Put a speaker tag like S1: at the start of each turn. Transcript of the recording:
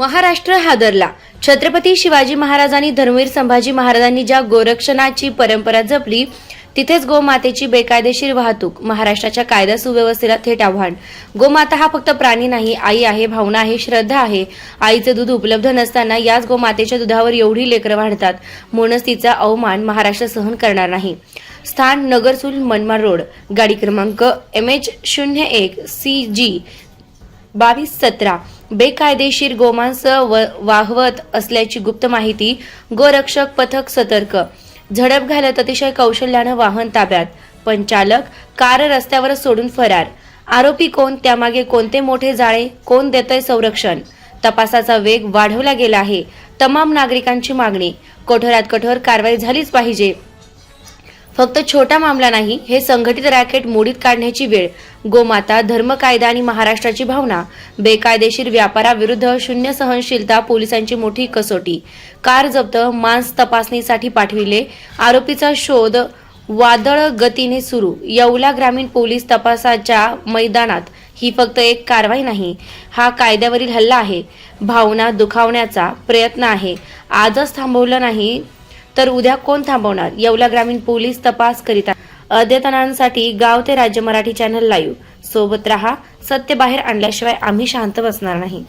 S1: महाराष्ट्र हादरला. छत्रपती शिवाजी महाराजांनी धर्मवीर संभाजी महाराजांनी ज्या गोरक्षणाची परंपरा जपली तिथेच गोमातेची बेकायदेशीर वाहतूक महाराष्ट्राच्या कायदा सुव्यवस्थेला थेट आव्हान. गोमाता हा फक्त प्राणी नाही आई आहे भावना आहे श्रद्धा आहे. आईचं दूध उपलब्ध नसताना याच गोमातेच्या दुधावर एवढी लेकरं वाढतात म्हणूनच तिचा अवमान महाराष्ट्र सहन करणार नाही. स्थान नगरसूल मनमाड रोड. गाडी क्रमांक एम एच शून्य एक सी जी बावीस सतरा. बेकायदेशीर गोमांस व- वाहवत असल्याची गुप्त माहिती गोरक्षक पथक सतर्क. झडप घालत अतिशय कौशल्यानं वाहन ताब्यात. पण चालक कार रस्त्यावर सोडून फरार. आरोपी कोण त्यामागे कोणते मोठे जाळे कोण देतय संरक्षण? तपासाचा वेग वाढवला गेला आहे. तमाम नागरिकांची मागणी. कठोरात कठोर कारवाई झालीच पाहिजे. फक्त छोटा मामला नाही हे संघटित रॅकेट मोडीत काढण्याची वेळ. गोमाता धर्म कायदा आणि महाराष्ट्राची भावना बेकायदेशीर व्यापाराविरुद्ध शून्य सहनशीलता पोलिसांची मोठी कसोटी. कार जप्त मांस तपासणीसाठी पाठविले आरोपीचा शोध वादळ गतीने सुरू. येवला ग्रामीण पोलीस तपासाच्या मैदानात ही फक्त एक कारवाई नाही हा कायद्यावरील हल्ला आहे. भावना दुखावण्याचा प्रयत्न आहे. आजच थांबवलं नाही तर उद्या कोण थांबवणार? येवला ग्रामीण पोलीस तपास करीत अद्यतनांसाठी गाव ते राज्य मराठी चॅनल लाईव्ह. सोबत रहा सत्य बाहेर आणल्याशिवाय आम्ही शांत बसणार नाही.